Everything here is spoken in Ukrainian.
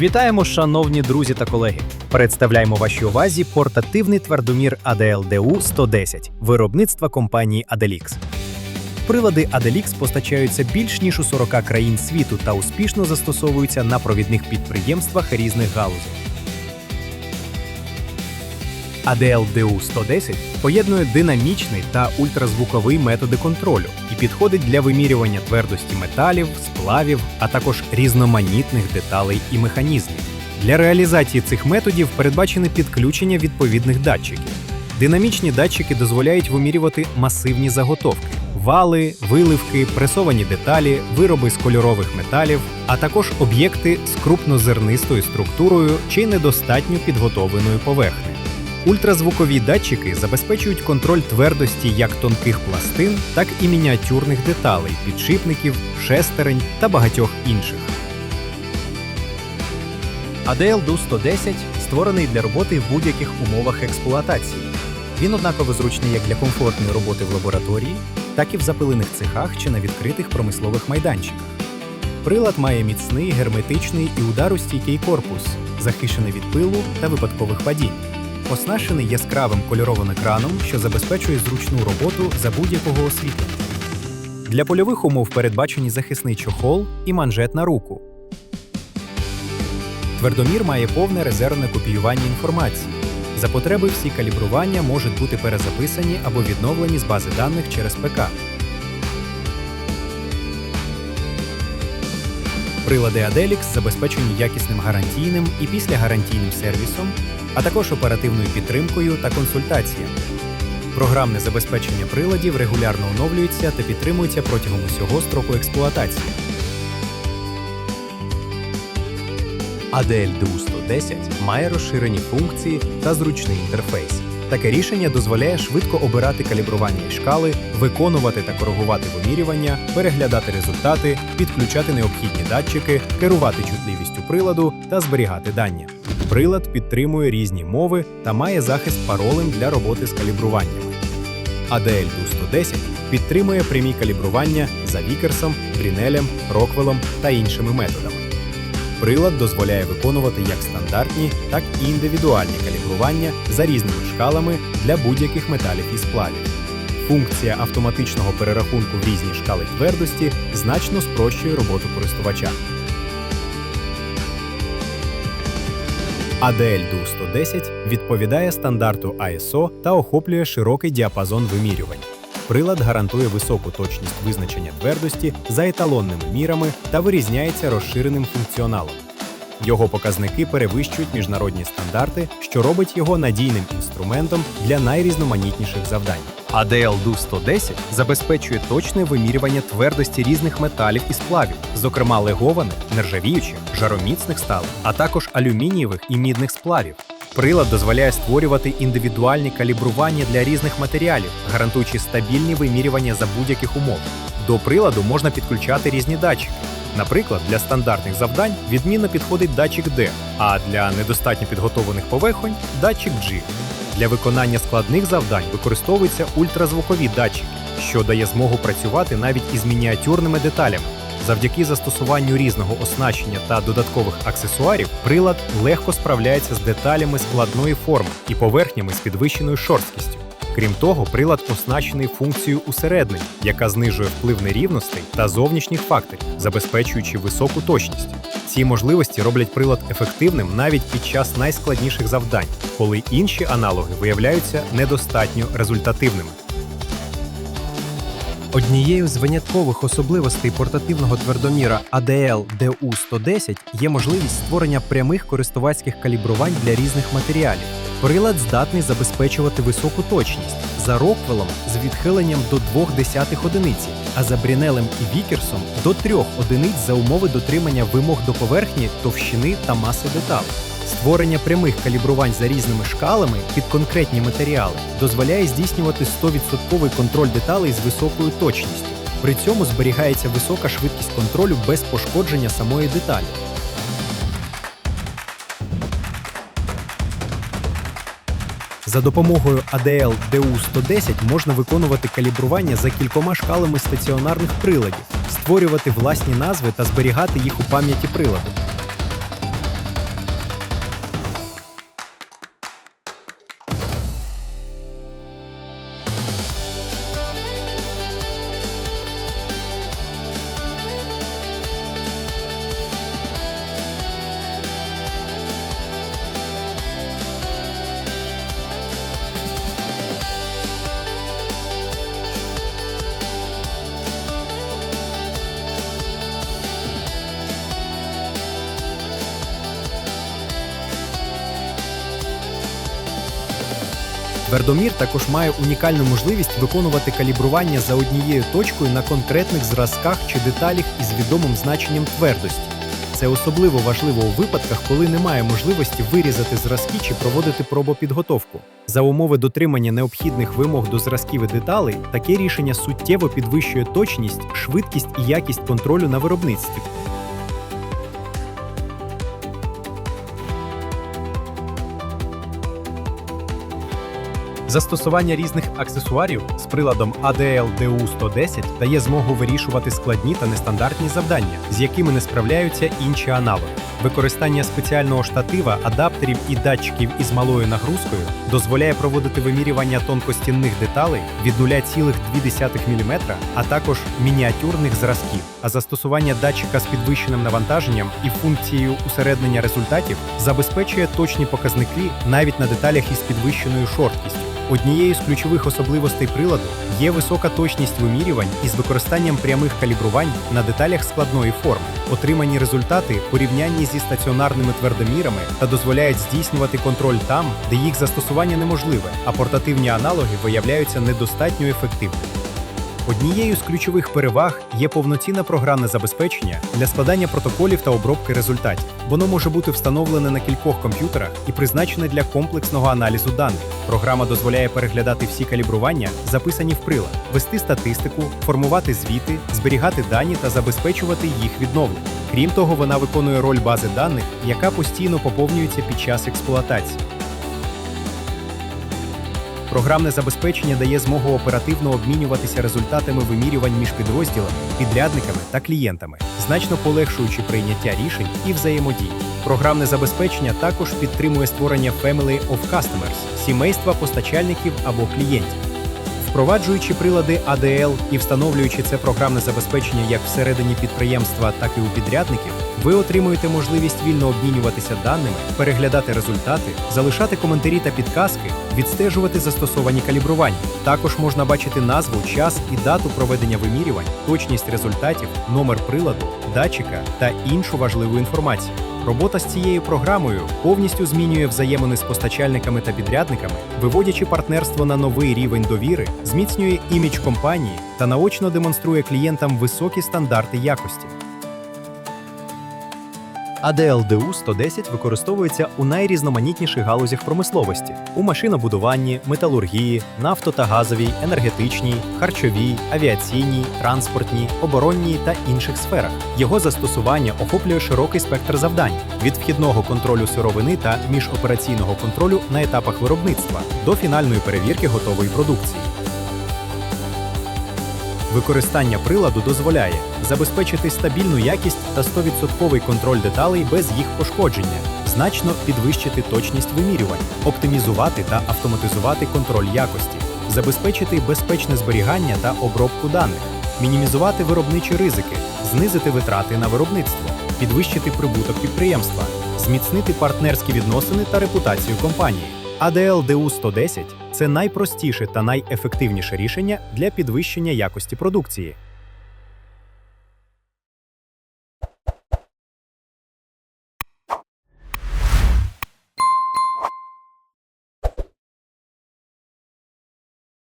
Вітаємо, шановні друзі та колеги. Представляємо вашій увазі портативний твердомір ADLDU 110 виробництва компанії Adelix. Прилади Adelix постачаються більш ніж у 40 країн світу та успішно застосовуються на провідних підприємствах різних галузей. ADL-DU 110 поєднує динамічний та ультразвуковий методи контролю і підходить для вимірювання твердості металів, сплавів, а також різноманітних деталей і механізмів. Для реалізації цих методів передбачене підключення відповідних датчиків. Динамічні датчики дозволяють вимірювати масивні заготовки, вали, виливки, пресовані деталі, вироби з кольорових металів, а також об'єкти з крупнозернистою структурою чи недостатньо підготовленою поверхнею. Ультразвукові датчики забезпечують контроль твердості як тонких пластин, так і мініатюрних деталей, підшипників, шестерень та багатьох інших. ADL DU 110 створений для роботи в будь-яких умовах експлуатації. Він однаково зручний як для комфортної роботи в лабораторії, так і в запилених цехах чи на відкритих промислових майданчиках. Прилад має міцний, герметичний і ударостійкий корпус, захищений від пилу та випадкових падінь. Оснащений яскравим кольоровим екраном, що забезпечує зручну роботу за будь-якого освітлення. Для польових умов передбачені захисний чохол і манжет на руку. Твердомір має повне резервне копіювання інформації. За потреби всі калібрування можуть бути перезаписані або відновлені з бази даних через ПК. Прилади Adelix забезпечені якісним гарантійним і післягарантійним сервісом, а також оперативною підтримкою та консультаціями. Програмне забезпечення приладів регулярно оновлюється та підтримується протягом усього строку експлуатації. ADL DU 110 має розширені функції та зручний інтерфейс. Таке рішення дозволяє швидко обирати калібрування і шкали, виконувати та коригувати вимірювання, переглядати результати, підключати необхідні датчики, керувати чутливістю приладу та зберігати дані. Прилад підтримує різні мови та має захист паролем для роботи з калібруваннями. ADL DU 110 підтримує прямі калібрування за Вікерсом, Брінелем, Роквелом та іншими методами. Прилад дозволяє виконувати як стандартні, так і індивідуальні калібрування за різними шкалами для будь-яких металів і сплавів. Функція автоматичного перерахунку в різні шкали твердості значно спрощує роботу користувача. ADL DU 110 відповідає стандарту ISO та охоплює широкий діапазон вимірювань. Прилад гарантує високу точність визначення твердості за еталонними мірами та вирізняється розширеним функціоналом. Його показники перевищують міжнародні стандарти, що робить його надійним інструментом для найрізноманітніших завдань. ADL DU 110 забезпечує точне вимірювання твердості різних металів і сплавів, зокрема легованих, нержавіючих, жароміцних сталей, а також алюмінієвих і мідних сплавів. Прилад дозволяє створювати індивідуальні калібрування для різних матеріалів, гарантуючи стабільні вимірювання за будь-яких умов. До приладу можна підключати різні датчики. Наприклад, для стандартних завдань відмінно підходить датчик D, а для недостатньо підготовлених поверхонь датчик G. Для виконання складних завдань використовуються ультразвукові датчики, що дає змогу працювати навіть із мініатюрними деталями. Завдяки застосуванню різного оснащення та додаткових аксесуарів, прилад легко справляється з деталями складної форми і поверхнями з підвищеною шорсткістю. Крім того, прилад оснащений функцією усереднення, яка знижує вплив нерівностей та зовнішніх факторів, забезпечуючи високу точність. Ці можливості роблять прилад ефективним навіть під час найскладніших завдань, коли інші аналоги виявляються недостатньо результативними. Однією з виняткових особливостей портативного твердоміра ADL DU 110 є можливість створення прямих користувацьких калібрувань для різних матеріалів. Прилад здатний забезпечувати високу точність за Роквелом з відхиленням до 0,2 одиниці, а за Брінелем і Вікерсом до 3 одиниць за умови дотримання вимог до поверхні, товщини та маси деталей. Створення прямих калібрувань за різними шкалами під конкретні матеріали дозволяє здійснювати 100% контроль деталей з високою точністю. При цьому зберігається висока швидкість контролю без пошкодження самої деталі. За допомогою ADL DU 110 можна виконувати калібрування за кількома шкалами стаціонарних приладів, створювати власні назви та зберігати їх у пам'яті приладу. Твердомір також має унікальну можливість виконувати калібрування за однією точкою на конкретних зразках чи деталях із відомим значенням твердості. Це особливо важливо у випадках, коли немає можливості вирізати зразки чи проводити пробопідготовку. За умови дотримання необхідних вимог до зразків і деталей, таке рішення суттєво підвищує точність, швидкість і якість контролю на виробництві. Застосування різних аксесуарів з приладом ADL DU110 дає змогу вирішувати складні та нестандартні завдання, з якими не справляються інші аналоги. Використання спеціального штатива, адаптерів і датчиків із малою нагрузкою дозволяє проводити вимірювання тонкостінних деталей від 0,2 мм, а також мініатюрних зразків. А застосування датчика з підвищеним навантаженням і функцією усереднення результатів забезпечує точні показники навіть на деталях із підвищеною шорсткістю. Однією з ключових особливостей приладу є висока точність вимірювань із використанням прямих калібрувань на деталях складної форми. Отримані результати порівнянні зі стаціонарними твердомірами та дозволяють здійснювати контроль там, де їх застосування неможливе, а портативні аналоги виявляються недостатньо ефективними. Однією з ключових переваг є повноцінне програмне забезпечення для складання протоколів та обробки результатів. Воно може бути встановлене на кількох комп'ютерах і призначене для комплексного аналізу даних. Програма дозволяє переглядати всі калібрування, записані в прилад, вести статистику, формувати звіти, зберігати дані та забезпечувати їх відновлення. Крім того, вона виконує роль бази даних, яка постійно поповнюється під час експлуатації. Програмне забезпечення дає змогу оперативно обмінюватися результатами вимірювань між підрозділами, підрядниками та клієнтами, значно полегшуючи прийняття рішень і взаємодії. Програмне забезпечення також підтримує створення Family of Customers – сімейства постачальників або клієнтів. Впроваджуючи прилади ADL і встановлюючи це програмне забезпечення як всередині підприємства, так і у підрядників, ви отримуєте можливість вільно обмінюватися даними, переглядати результати, залишати коментарі та підказки, відстежувати застосовані калібрування. Також можна бачити назву, час і дату проведення вимірювань, точність результатів, номер приладу, датчика та іншу важливу інформацію. Робота з цією програмою повністю змінює взаємини з постачальниками та підрядниками, виводячи партнерство на новий рівень довіри, зміцнює імідж компанії та наочно демонструє клієнтам високі стандарти якості. ADL-DU 110 використовується у найрізноманітніших галузях промисловості у машинобудуванні, металургії, нафто та газовій, енергетичній, харчовій, авіаційній, транспортній, оборонній та інших сферах. Його застосування охоплює широкий спектр завдань від вхідного контролю сировини та міжопераційного контролю на етапах виробництва до фінальної перевірки готової продукції. Використання приладу дозволяє забезпечити стабільну якість та 100% контроль деталей без їх пошкодження, значно підвищити точність вимірювань, оптимізувати та автоматизувати контроль якості, забезпечити безпечне зберігання та обробку даних, мінімізувати виробничі ризики, знизити витрати на виробництво, підвищити прибуток підприємства, зміцнити партнерські відносини та репутацію компанії. ADL DU 110 це найпростіше та найефективніше рішення для підвищення якості продукції.